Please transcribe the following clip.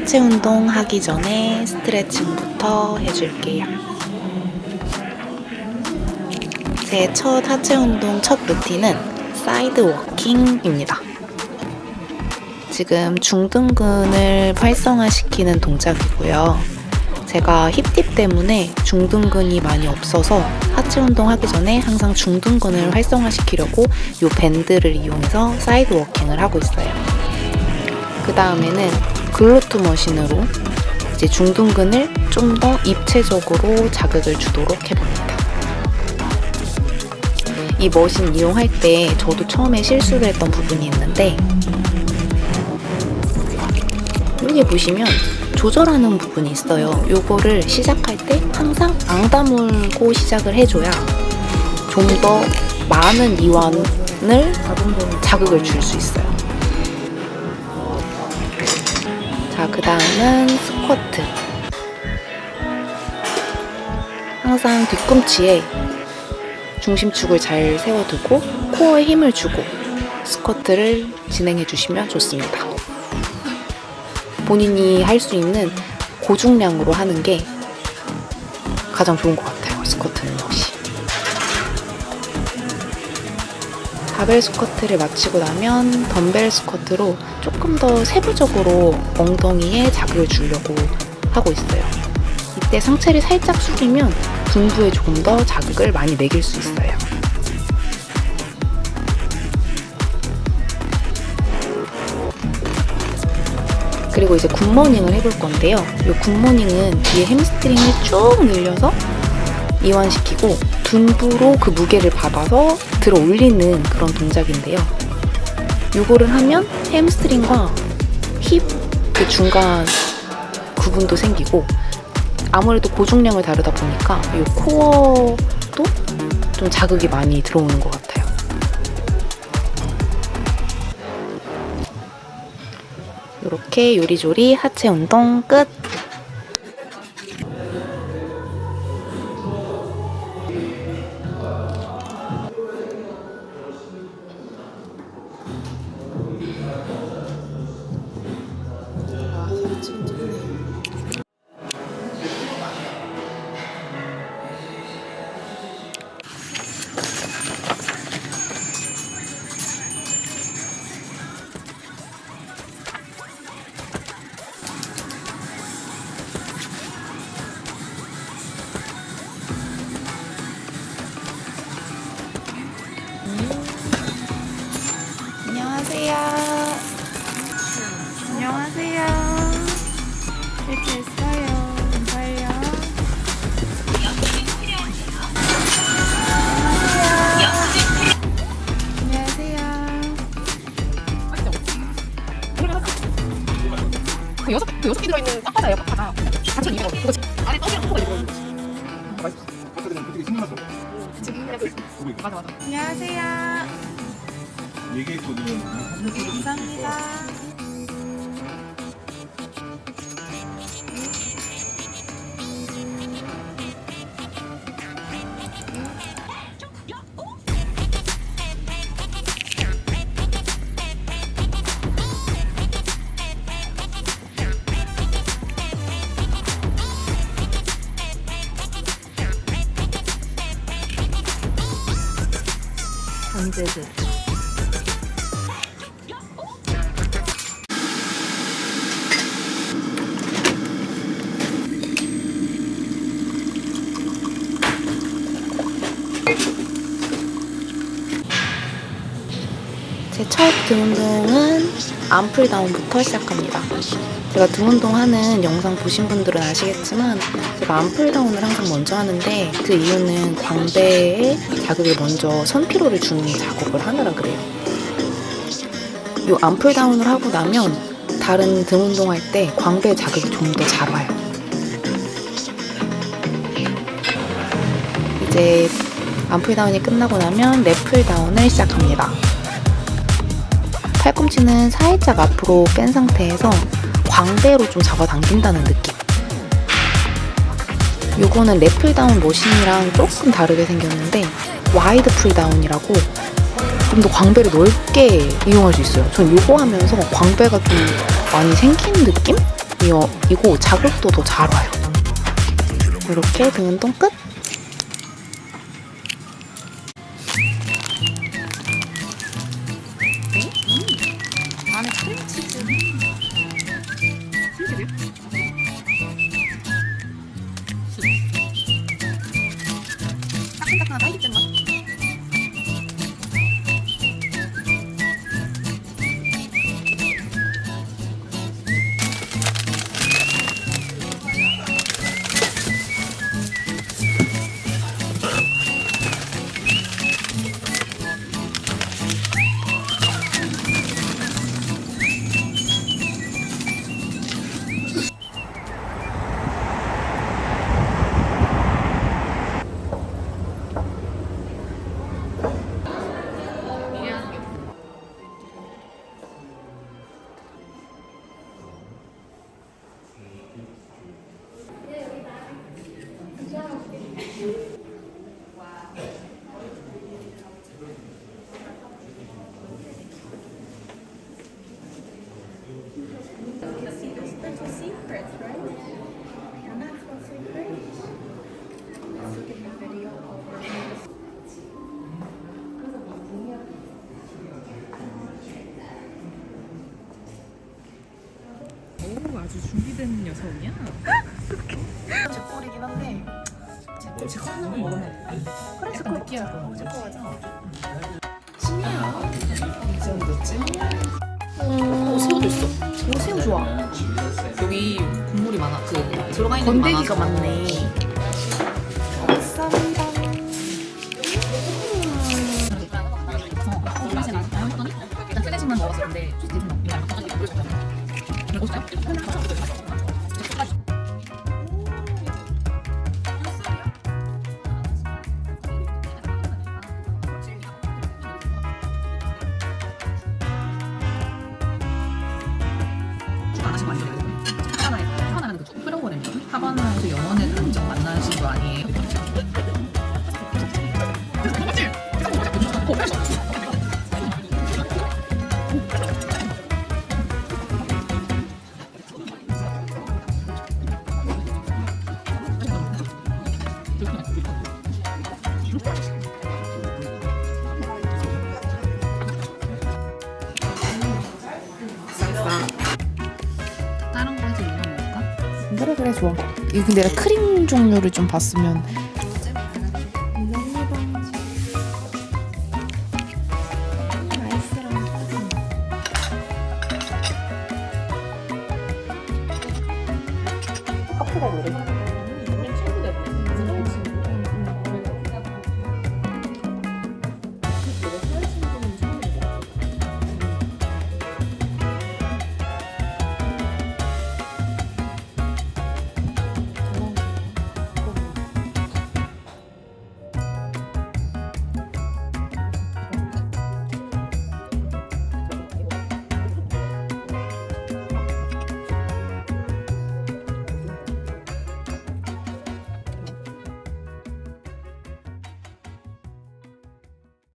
하체 운동 하기 전에 스트레칭부터 해줄게요. 제 첫 하체 운동 첫 루틴은 사이드 워킹입니다. 지금 중둔근을 활성화시키는 동작이고요. 제가 힙딥 때문에 중둔근이 많이 없어서 하체 운동하기 전에 항상 중둔근을 활성화시키려고 이 밴드를 이용해서 사이드 워킹을 하고 있어요. 그 다음에는 글루트 머신으로 이제 중둔근을 좀 더 입체적으로 자극을 주도록 해봅니다. 이 머신 이용할 때 저도 처음에 실수를 했던 부분이 있는데 여기 보시면 조절하는 부분이 있어요. 요거를 시작할 때 항상 앙 다물고 시작을 해줘야 좀 더 많은 이완을 자극을 줄 수 있어요. 자, 그 다음은 스쿼트. 항상 뒤꿈치에 중심축을 잘 세워두고 코어에 힘을 주고 스쿼트를 진행해 주시면 좋습니다. 본인이 할 수 있는 고중량으로 하는 게 가장 좋은 것 같아요. 스쿼트는 역시. 바벨 스쿼트를 마치고 나면 덤벨 스쿼트로 조금 더 세부적으로 엉덩이에 자극을 주려고 하고 있어요. 이때 상체를 살짝 숙이면 분부에 조금 더 자극을 많이 매길 수 있어요. 그리고 이제 굿모닝을 해볼 건데요. 이 굿모닝은 뒤에 햄스트링을 쭉 늘려서 이완시키고 둔부로 그 무게를 받아서 들어 올리는 그런 동작인데요. 요거를 하면 햄스트링과 힙 그 중간 구분도 생기고 아무래도 고중량을 다루다 보니까 이 코어도 좀 자극이 많이 들어오는 것 같아요. 이렇게 요리조리 하체 운동 끝! 안녕하세요. 안녕하세요. 이렇게 했어요. 감사해요. 안녕하세요. 그 여섯 그 여섯 개 들어있는 짝바다예요 짝바다 단천 이거 그거 안에 떡이랑 소가 이거 맛있어 아까는 되게 신나서 지금 그래도 맞아 맞아 안녕하세요. 얘기했거든. 감사합니다. 언제든. 첫 등운동은 암풀다운부터 시작합니다. 제가 등운동 하는 영상 보신 분들은 아시겠지만 제가 암풀다운을 항상 먼저 하는데 그 이유는 광배에 자극을 먼저 선피로를 주는 작업을 하느라 그래요. 이 암풀다운을 하고 나면 다른 등운동 할 때 광배 자극이 좀 더 잘 와요. 이제 암풀다운이 끝나고 나면 랩풀다운을 시작합니다. 팔꿈치는 살짝 앞으로 뺀 상태에서 광배로 좀 잡아당긴다는 느낌. 요거는 랩풀다운 머신이랑 조금 다르게 생겼는데 와이드 풀다운이라고 좀 더 광배를 넓게 이용할 수 있어요. 전 요거 하면서 광배가 좀 많이 생긴 느낌? 이거, 자극도 더 잘 와요. 이렇게 등 운동 끝! thank you for being 아주 준비된 여성이야. 제 꼴이긴 한데. 제, 제 꼴은 먹으면 돼. 그래, 약간 느끼할 거. 제 꼴 하자. 음, 새우도 있어. 오, 새우 좋아. 여기 국물이 많아. 그 들어가 있는 게 건더기가 많아서. 많네. 감사합니다. 어, 맛이 나. 아, 했더니 일단 클래식만 먹었을 건데 대신 먹. 이거 갑자기 물 줬잖아. 이거 있어 좋아. 이거 근데 내가 크림 종류를 좀 봤으면